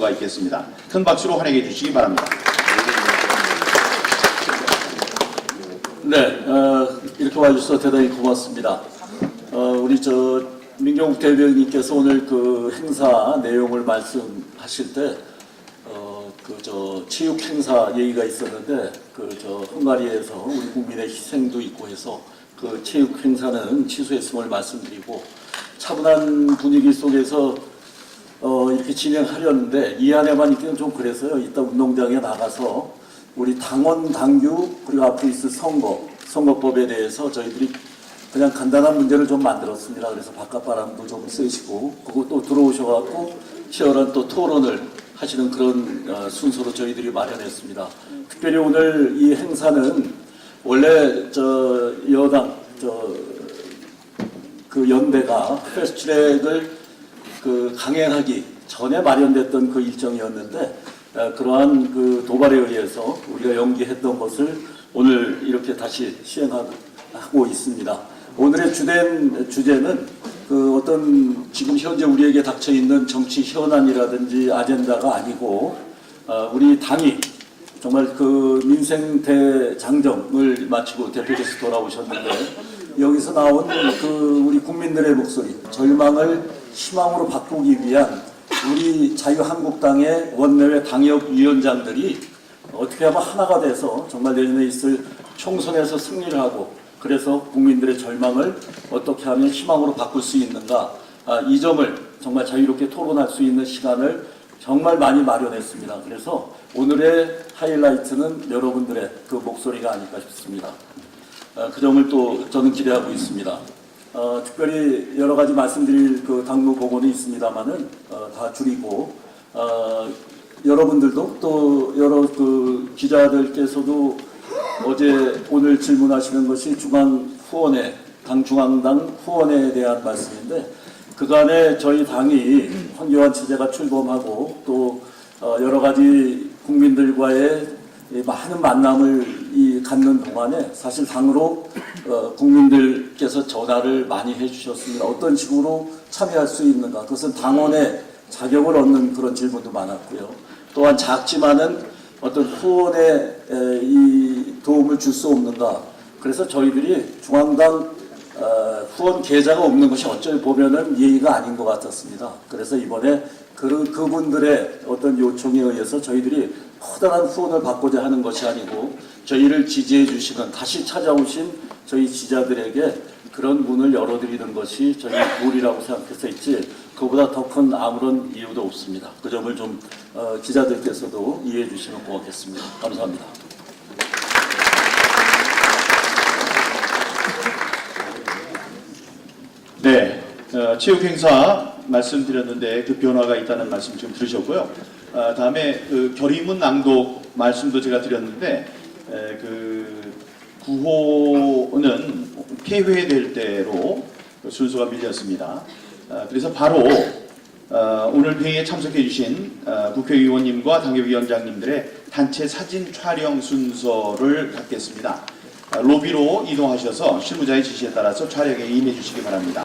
가 있겠습니다. 큰 박수로 환영해 주시기 바랍니다. 네, 어, 이렇게 와주셔서 대단히 고맙습니다. 어, 우리 저 민경욱 대변인께서 오늘 그 행사 내용을 말씀하실 때, 어, 그 저 체육 행사 얘기가 있었는데, 그 저 헝가리에서 우리 국민의 희생도 있고 해서 그 체육 행사는 취소했음을 말씀드리고 차분한 분위기 속에서 어, 이렇게 진행하려는데 이 안에만 있기는 좀 그래서요. 이따 운동장에 나가서 우리 당원, 당규 그리고 앞으로 있을 선거, 선거법에 대해서 저희들이 그냥 간단한 문제를 좀 만들었습니다. 그래서 바깥 바람도 좀 쐬시고 그리고 또 들어오셔갖고 치열한 또 토론을 하시는 그런 어, 순서로 저희들이 마련했습니다. 특별히 오늘 이 행사는 원래 저 여당 저 그 연대가 패스트트랙을 그 강행하기 전에 마련됐던 그 일정이었는데 어, 그러한 그 도발에 의해서 우리가 연기했던 것을 오늘 이렇게 다시 시행하고 있습니다. 오늘의 주된 주제는 그 어떤 지금 현재 우리에게 닥쳐 있는 정치 현안이라든지 아젠다가 아니고 어, 우리 당이 정말 그 민생 대장정을 마치고 대표께서 돌아오셨는데 여기서 나온 그 우리 국민들의 목소리 절망을 희망으로 바꾸기 위한 우리 자유한국당의 원내외 당협위원장들이 어떻게 하면 하나가 돼서 정말 내년에 있을 총선에서 승리를 하고 그래서 국민들의 절망을 어떻게 하면 희망으로 바꿀 수 있는가 아, 이 점을 정말 자유롭게 토론할 수 있는 시간을 정말 많이 마련했습니다. 그래서 오늘의 하이라이트는 여러분들의 그 목소리가 아닐까 싶습니다. 어, 그 점을 또 저는 기대하고 있습니다. 어, 특별히 여러 가지 말씀드릴 그 당무 보고는 있습니다만은 어, 다 줄이고 어, 여러분들도 또 여러 그 기자들께서도 어제 오늘 질문하시는 것이 중앙 후원회 당 중앙당 후원회에 대한 말씀인데 그간에 저희 당이 황교안 체제가 출범하고 또 어, 여러 가지 국민들과의 이 많은 만남을 이 갖는 동안에 사실 당으로 어, 국민들께서 전화를 많이 해주셨습니다. 어떤 식으로 참여할 수 있는가? 그것은 당원의 자격을 얻는 그런 질문도 많았고요. 또한 작지만은 어떤 후원에 에, 이 도움을 줄 수 없는가? 그래서 저희들이 중앙당 어, 후원 계좌가 없는 것이 어쩔 보면은 예의가 아닌 것 같았습니다. 그래서 이번에 그, 그분들의 어떤 요청에 의해서 저희들이 커다란 후원을 받고자 하는 것이 아니고 저희를 지지해 주시는 다시 찾아오신 저희 지자들에게 그런 문을 열어드리는 것이 저희 룰이라고 생각해서 있지 그보다 더 큰 아무런 이유도 없습니다. 그 점을 좀 어, 기자들께서도 이해해 주시면 고맙겠습니다. 감사합니다. 네, 어, 체육 행사 말씀드렸는데 그 변화가 있다는 말씀 지금 들으셨고요. 어, 다음에 그 결의문 낭독 말씀도 제가 드렸는데 에, 그 구호는 폐회될 때로 순서가 밀렸습니다. 어, 그래서 바로 어, 오늘 회의에 참석해 주신 어, 국회의원님과 당협위원장님들의 단체 사진 촬영 순서를 갖겠습니다. 어, 로비로 이동하셔서 실무자의 지시에 따라서 촬영에 임해 주시기 바랍니다.